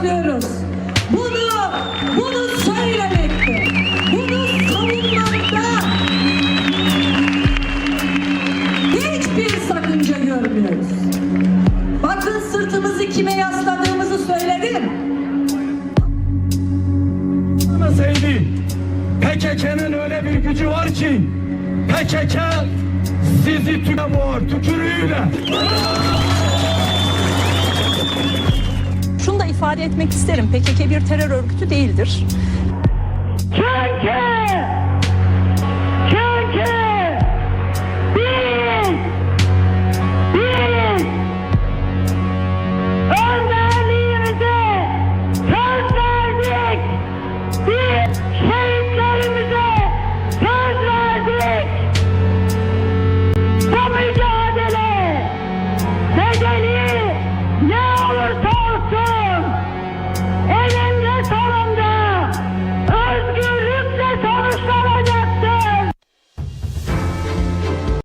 istiyoruz. Bunu, bunu söylemekte, bunu savunmakta hiçbir sakınca görmüyoruz. Bakın sırtımızı kime yasladığımızı söyledim. Sevdi. PKK'nın öyle bir gücü var ki PKK sizi tükürüğüyle ifade etmek isterim. PKK bir terör örgütü değildir. Çünkü çünkü biz biz önderliğimize söz verdik. Biz şehitlerimize söz verdik. Bu mücadele bedeli